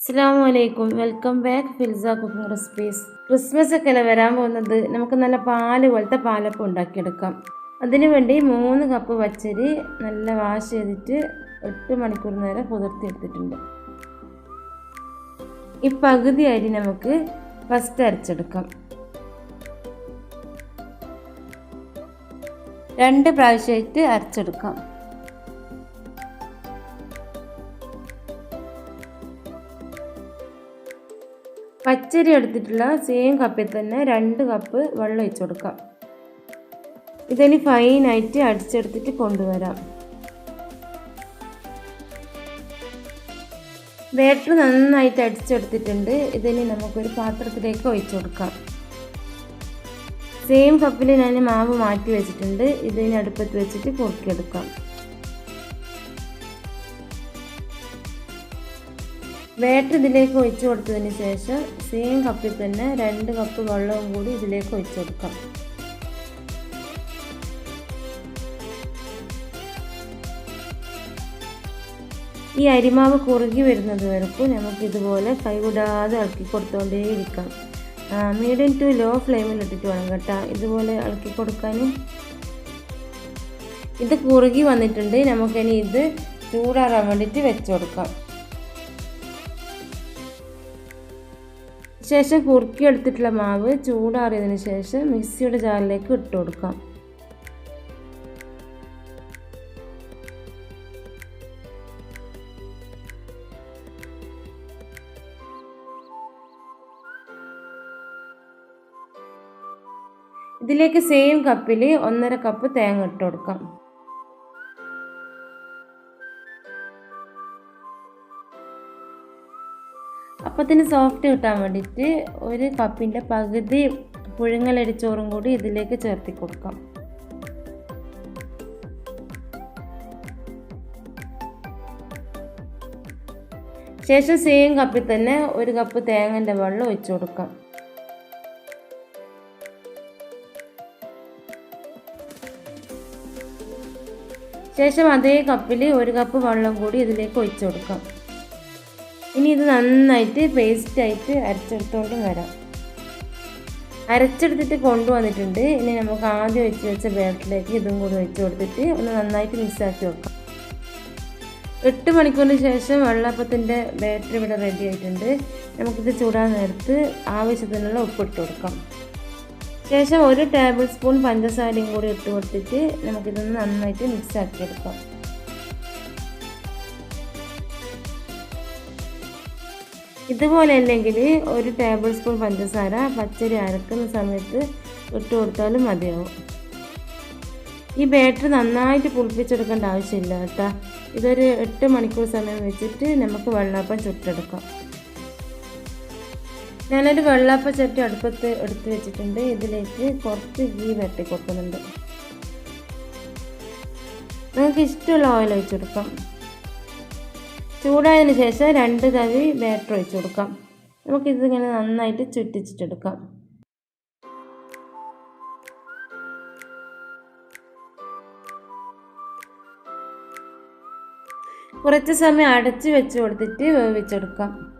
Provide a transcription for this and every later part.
അസ്സാം വലൈക്കും welcome back Filsa cooking recipes Christmas ഒക്കെ വരാൻ പോകുന്നത്? നമുക്ക് നല്ല പാൽ പോലത്തെ പാലപ്പം ഉണ്ടാക്കിയെടുക്കാം. അതിനുവേണ്ടി മൂന്ന് കപ്പ് പച്ചരി നല്ല വാഷ് ചെയ്തിട്ട് എട്ട് മണിക്കൂർ നേരം കുതിർത്തിയെടുത്തിട്ടുണ്ട്. ഈ പകുതി അരി നമുക്ക് ഫസ്റ്റ് അരച്ചെടുക്കാം. രണ്ട് പ്രാവശ്യമായിട്ട് അരച്ചെടുക്കാം. പച്ചരി എടുത്തിട്ടുള്ള സെയിം കപ്പിൽ തന്നെ രണ്ട് കപ്പ് വെള്ളം ഒഴിച്ചു കൊടുക്കാം. ഇതിന് ഫൈനായിട്ട് അടിച്ചെടുത്തിട്ട് കൊണ്ടുവരാം. ബാറ്റർ നന്നായിട്ട് അടിച്ചെടുത്തിട്ടുണ്ട്. ഇതിന് നമുക്കൊരു പാത്രത്തിലേക്ക് ഒഴിച്ചു കൊടുക്കാം. സെയിം കപ്പിൽ ഞാൻ മാവ് മാറ്റി വെച്ചിട്ടുണ്ട്. ഇതിന് അടുപ്പത്ത് വെച്ചിട്ട് കുറുക്കിയെടുക്കാം ബാറ്റർ ഇതിലേക്ക് ഒഴിച്ചു കൊടുത്തതിന് ശേഷം സെയിം കപ്പിൽ തന്നെ രണ്ട് കപ്പ് വെള്ളവും കൂടി ഇതിലേക്ക് ഒഴിച്ചു കൊടുക്കാം. ഈ അരിമാവ് കുറുകി വരുന്നത് വരക്കും നമുക്ക് ഇതുപോലെ കൈവിടാതെ ഇളക്കി കൊടുത്തുകൊണ്ടേയിരിക്കാം മീഡിയം ടു ലോ ഫ്ലെയിമിൽ ഇട്ടിട്ട് വേണം കേട്ടോ. ഇതുപോലെ ഇളക്കി കൊടുക്കാനും. ഇത് കുറുകി വന്നിട്ടുണ്ട്. നമുക്കിനി ഇത് ചൂടാറാൻ വേണ്ടിയിട്ട് വെച്ച് കൊടുക്കാം. ശേഷം കുറുക്കി എടുത്തിട്ടുള്ള മാവ് ചൂടാറിയതിന് ശേഷം മിക്സിയുടെ ജാറിലേക്ക് ഇട്ട് കൊടുക്കാം. ഇതിലേക്ക് സെയിം കപ്പിൽ ഒന്നര കപ്പ് തേങ്ങ ഇട്ട് കൊടുക്കാം. അപ്പത്തിന് സോഫ്റ്റ് കിട്ടാൻ വേണ്ടിയിട്ട് ഒരു കപ്പിന്റെ പകുതി പുഴുങ്ങലരിച്ചോറും കൂടി ഇതിലേക്ക് ചേർത്തി കൊടുക്കാം. ശേഷം സെയിം കപ്പിൽ തന്നെ ഒരു കപ്പ് തേങ്ങന്റെ വെള്ളം ഒഴിച്ചു കൊടുക്കാം. ശേഷം അതേ കപ്പിൽ ഒരു കപ്പ് വെള്ളം കൂടി ഇതിലേക്ക് ഒഴിച്ചു കൊടുക്കാം. ഇനി ഇത് നന്നായിട്ട് പേസ്റ്റായിട്ട് അരച്ചെടുത്തോണ്ടും വരാം. അരച്ചെടുത്തിട്ട് കൊണ്ടുവന്നിട്ടുണ്ട്. ഇനി നമുക്ക് ആദ്യം വെച്ച് വെച്ച ബാറ്ററിലേക്ക് ഇതും കൂടി വെച്ച് കൊടുത്തിട്ട് ഒന്ന് നന്നായിട്ട് മിക്സാക്കി വെക്കാം. എട്ട് മണിക്കൂറിന് ശേഷം വെള്ളപ്പത്തിന്റെ ബാറ്ററി ഇവിടെ റെഡി ആയിട്ടുണ്ട്. നമുക്കിത് ചൂടാൻ നേരത്ത് ആവശ്യത്തിനുള്ള ഉപ്പിട്ട് കൊടുക്കാം. ശേഷം ഒരു ടേബിൾ സ്പൂൺ പഞ്ചസാരയും കൂടി ഇട്ട് കൊടുത്തിട്ട് നമുക്കിതൊന്ന് നന്നായിട്ട് മിക്സ് ആക്കി എടുക്കാം. ഇതുപോലെ അല്ലെങ്കിൽ ഒരു ടേബിൾ സ്പൂൺ പഞ്ചസാര പച്ചരി അരക്കുന്ന സമയത്ത് ഇട്ട് കൊടുത്താലും മതിയാവും. ഈ ബാറ്റർ നന്നായിട്ട് പുളിപ്പിച്ചെടുക്കേണ്ട ആവശ്യമില്ല കേട്ടോ. ഇതൊരു എട്ട് മണിക്കൂർ സമയം വെച്ചിട്ട് നമുക്ക് വെള്ളാപ്പം ചുട്ടെടുക്കാം. ഞാനൊരു വെള്ളാപ്പ ചട്ടി അടുപ്പത്ത് എടുത്ത് വെച്ചിട്ടുണ്ട്. ഇതിലേക്ക് കുറച്ച് ഗീ വരട്ടി കൊടുക്കുന്നുണ്ട്. നിങ്ങൾക്ക് ഇഷ്ടമുള്ള ഓയിൽ ഒഴിച്ചു കൊടുക്കാം ചൂടായതിന് ശേഷം രണ്ട് തവി ബാറ്റർ ഒഴിച്ചു കൊടുക്കാം. നമുക്കിതിങ്ങനെ നന്നായിട്ട് ചുറ്റിച്ചിട്ടെടുക്കാം. കുറച്ച് സമയം അടച്ച് വെച്ച് കൊടുത്തിട്ട് വേവിച്ചെടുക്കാം.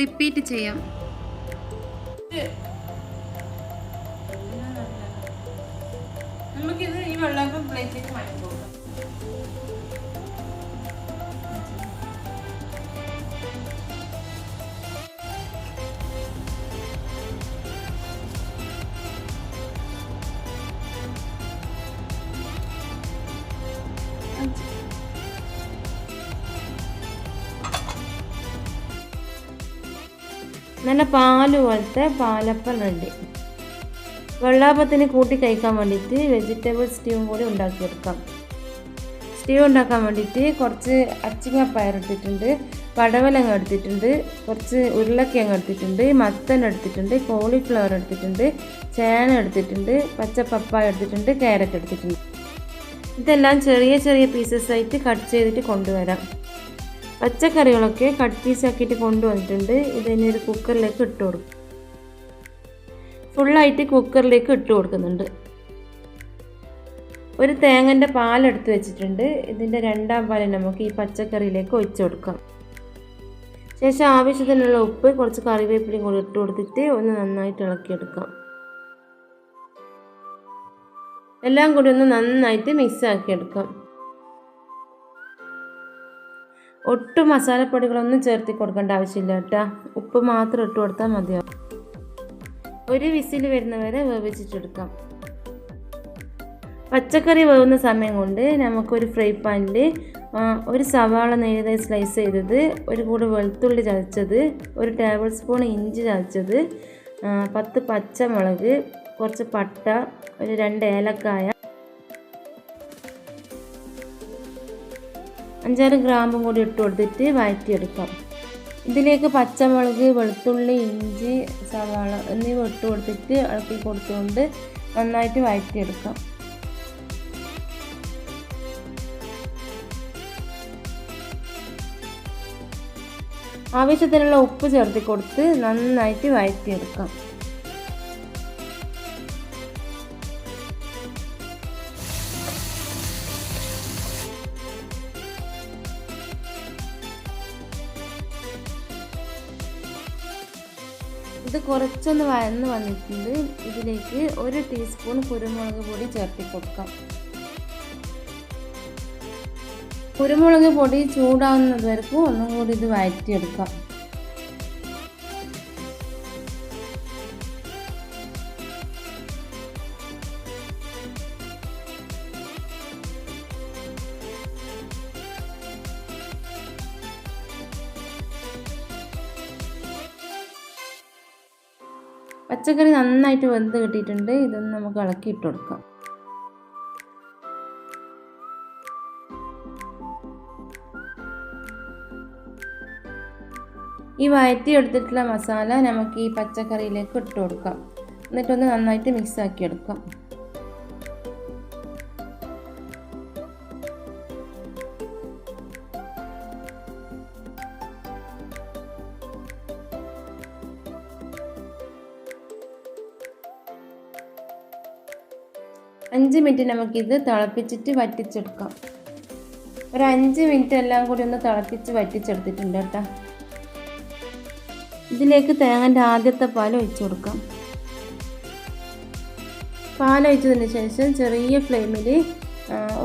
റിപ്പീറ്റ് ചെയ്യാം. നമുക്കിത് ഈ പ്ലേറ്റിലേക്ക് മാറ്റി കൊടുക്കാം നല്ല പാൽ പോലത്തെ പാലപ്പം റെഡി. വെള്ളാപ്പത്തിന് കൂട്ടി കഴിക്കാൻ വേണ്ടിയിട്ട് വെജിറ്റബിൾ സ്റ്റീവും കൂടി ഉണ്ടാക്കിയെടുക്കാം. സ്റ്റീവ് ഉണ്ടാക്കാൻ വേണ്ടിയിട്ട് കുറച്ച് അച്ചിങ്ങപ്പയർ എടുത്തിട്ടുണ്ട് പടവലങ്ങ എടുത്തിട്ടുണ്ട് കുറച്ച് ഉരുളക്കിഴങ്ങ് എടുത്തിട്ടുണ്ട് മത്തൻ എടുത്തിട്ടുണ്ട് കോളിഫ്ലവർ എടുത്തിട്ടുണ്ട് ചേന എടുത്തിട്ടുണ്ട് പച്ചപ്പപ്പായ എടുത്തിട്ടുണ്ട് ക്യാരറ്റ് എടുത്തിട്ടുണ്ട്. ഇതെല്ലാം ചെറിയ ചെറിയ പീസസ് ആയിട്ട് കട്ട് ചെയ്തിട്ട് കൊണ്ടുവരാം. പച്ചക്കറികളൊക്കെ കട്ട് പീസാക്കിയിട്ട് കൊണ്ടുവന്നിട്ടുണ്ട്. ഇതിനെ ഒരു കുക്കറിലേക്ക് ഇട്ട് കൊടുക്കും. ഫുള്ളായിട്ട് കുക്കറിലേക്ക് ഇട്ട് കൊടുക്കുന്നുണ്ട്. ഒരു തേങ്ങന്റെ പാലെടുത്ത് വെച്ചിട്ടുണ്ട്. ഇതിന്റെ രണ്ടാം പാൽ നമുക്ക് ഈ പച്ചക്കറിയിലേക്ക് ഒഴിച്ചു കൊടുക്കാം. ശേഷം ആവശ്യത്തിനുള്ള ഉപ്പ് കുറച്ച് കറിവേപ്പിലയും കൂടി ഇട്ട് കൊടുത്തിട്ട് ഒന്ന് നന്നായിട്ട് ഇളക്കിയെടുക്കാം. എല്ലാം കൂടി ഒന്ന് നന്നായിട്ട് മിക്സ് ആക്കിയെടുക്കാം. ഒട്ടും മസാലപ്പൊടികളൊന്നും ചേർത്തി കൊടുക്കേണ്ട ആവശ്യമില്ല കേട്ടോ. ഉപ്പ് മാത്രം ഇട്ട് കൊടുത്താൽ മതിയാവും. ഒരു വിസിൽ വരുന്നവരെ വേവിച്ചിട്ടെടുക്കാം. പച്ചക്കറി വേവുന്ന സമയം കൊണ്ട് നമുക്കൊരു ഫ്രൈ പാനിൽ ഒരു സവാള നേരിതായി സ്ലൈസ് ചെയ്തത് ഒരു കൂട് വെളുത്തുള്ളി ചതച്ചത് ഒരു ടേബിൾ സ്പൂൺ ഇഞ്ചി ചതച്ചത് പത്ത് പച്ചമുളക് കുറച്ച് പട്ട ഒരു രണ്ട് ഏലക്കായ അഞ്ചാറ് ഗ്രാമ്പും കൂടി ഇട്ട് കൊടുത്തിട്ട് വഴറ്റിയെടുക്കാം. ഇതിലേക്ക് പച്ചമുളക് വെളുത്തുള്ളി ഇഞ്ചി സവാള എന്നിവ ഇട്ട് കൊടുത്തിട്ട് ഇളക്കി കൊടുത്തുകൊണ്ട് നന്നായിട്ട് വഴറ്റിയെടുക്കാം. ആവശ്യത്തിനുള്ള ഉപ്പ് ചേർത്ത് കൊടുത്ത് നന്നായിട്ട് വഴറ്റിയെടുക്കാം. ഇത് കുറച്ചൊന്ന് വഴന്ന് വന്നിട്ടുണ്ട്. ഇതിലേക്ക് ഒരു ടീസ്പൂൺ കുരുമുളക് പൊടി ചേർത്തി കൊടുക്കാം. കുരുമുളക് പൊടി ചൂടാവുന്നത് വരെക്കും ഒന്നും കൂടി ഇത് വഴറ്റിയെടുക്കാം. പച്ചക്കറി നന്നായിട്ട് വെന്ത് കിട്ടിയിട്ടുണ്ട് ഇതൊന്ന് നമുക്ക് ഇളക്കി ഇട്ട് കൊടുക്കാം. ഈ വഴറ്റി എടുത്തിട്ടുള്ള മസാല നമുക്ക് ഈ പച്ചക്കറിയിലേക്ക് ഇട്ട് കൊടുക്കാം. എന്നിട്ടൊന്ന് നന്നായിട്ട് മിക്സ് ആക്കി എടുക്കാം. അഞ്ച് മിനിറ്റ് നമുക്കിത് തിളപ്പിച്ചിട്ട് വറ്റിച്ചെടുക്കാം. ഒരു അഞ്ച് മിനിറ്റ് എല്ലാം കൂടി ഒന്ന് തിളപ്പിച്ച് വറ്റിച്ചെടുത്തിട്ടുണ്ട് കേട്ടോ. ഇതിലേക്ക് തേങ്ങന്റെ ആദ്യത്തെ പാൽ ഒഴിച്ചു കൊടുക്കാം. പാൽ ഒഴിച്ചതിന് ശേഷം ചെറിയ ഫ്ലെയിമിൽ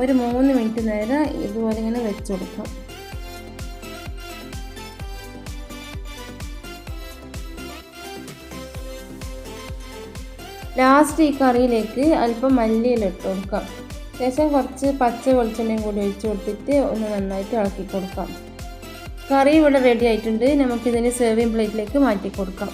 ഒരു മൂന്ന് മിനിറ്റ് നേരം ഇതുപോലെ ഇങ്ങനെ വെച്ച് കൊടുക്കാം. ലാസ്റ്റ് ഈ കറിയിലേക്ക് അല്പം മല്ലിയില ഇട്ട് കൊടുക്കാം. ശേഷം കുറച്ച് പച്ച വെളിച്ചെണ്ണയും കൂടി ഒഴിച്ച് കൊടുത്തിട്ട് ഒന്ന് നന്നായിട്ട് ഇളക്കി കൊടുക്കാം. കറി ഇവിടെ റെഡി ആയിട്ടുണ്ട്. നമുക്കിതിന് സെർവിങ് പ്ലേറ്റിലേക്ക് മാറ്റി കൊടുക്കാം.